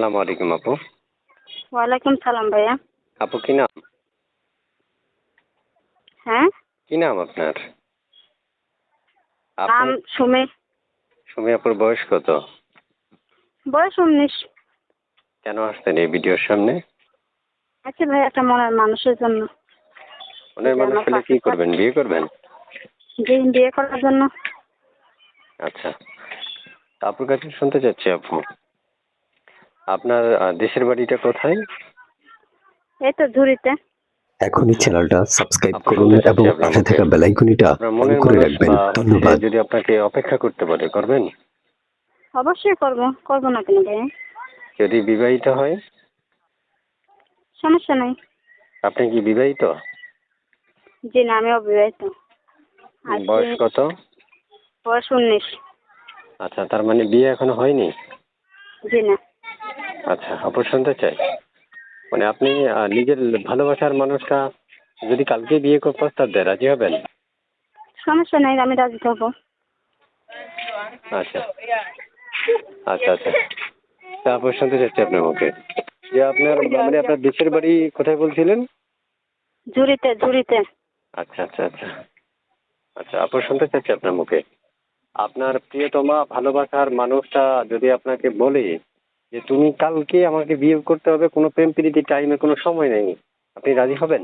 আসসালামু আলাইকুম আপু। ওয়ালাইকুম সালাম ভাইয়া। আপু কি নাম? হ্যাঁ? কি নাম আপনার? নাম সুমি। সুমি আপুর বয়স কত? বয়স উনিশ। কেন আসতেন এই ভিডিওর সামনে? আচ্ছা ভাই একটা মনের মানুষের জন্য। মনের মানুষ হলে কি করবেন বিয়ে করবেন? বিয়ে করার জন্য। আচ্ছা। তা আপুর কাছে শুনতে চাচ্ছি আপু। আপনার দেশের বাড়িটা কোথায়? এই তো ঝুড়িতে। এখনই চ্যানেলটা সাবস্ক্রাইব করুন এবং পাশে থাকা বেল আইকনটা অন করে রাখবেন। ধন্যবাদ। যদি আপনাকে অপেক্ষা করতে পারে করবেন? অবশ্যই করব করব না কেন ভাইয়া যদি বিবাহিত হয়? সমস্যা নাই। আপনি কি বিবাহিত? জি না আমি অবিবাহিত বয়স কত? বয়স উনিশ। আচ্ছা তার মানে বিয়ে এখনও হয়নি? জি না। আচ্ছা আপু শুনতে চাই। মানে আপনি নিজের ভালোবাসার মানুষটা যদি কালকে বিয়ে করে প্রস্তাব দেয় রাজি হবেন? সমস্যা নাই আমি রাজি থাকব। আচ্ছা। আচ্ছা আচ্ছা। তা আপু শুনতে চাচ্ছি আপনার মুখে। যে আপনার মানে আপনার দেশের বাড়ি কোথায় বলছিলেন? ঝুড়িতে ঝুড়িতে। আচ্ছা আচ্ছা আচ্ছা। আচ্ছা আপু শুনতে চাচ্ছি আপনার মুখে। আপনার প্রিয়তমা ভালোবাসার মানুষটা যদি আপনাকে বলে যে তুমি কালকে আমাকে বিয়ে করতে হবে কোনো প্রেম প্রীতি টাইমে কোনো সময় নেই আপনি রাজি হবেন?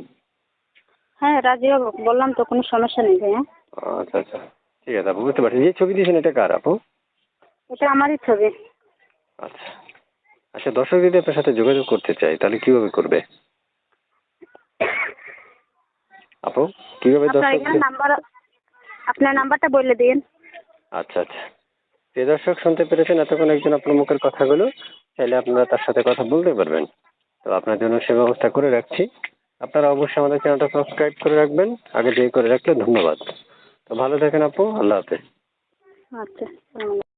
হ্যাঁ রাজি হব। বললাম তো কোনো সমস্যা নেই ভাইয়া। আচ্ছা আচ্ছা। ঠিক আছে আপু বুঝতে পারছি। যে ছবি দিয়েছেন এটা কার আপু? এটা আমারই ছবি। আচ্ছা। আচ্ছা দর্শক যদি আপনার সাথে যোগাযোগ করতে চাই তাহলে কীভাবে করবে? আপু কীভাবে দর্শক আপনার নাম্বারটা বলে দিন। আচ্ছা আচ্ছা। যে দর্শক, শুনতে পেরেছেন এতক্ষণ একজন আপনার মুখের কথাগুলো। চাইলে আপনারা তার সাথে কথা বলতে পারবেন। তো আপনার জন্য সে ব্যবস্থা করে রাখছি। আপনারা অবশ্যই আমাদের চ্যানেলটা সাবস্ক্রাইব করে রাখবেন। আগে দিয়ে করে রাখলে ধন্যবাদ। তো ভালো থাকেন আপু, আল্লাহ হাফেজ। আচ্ছা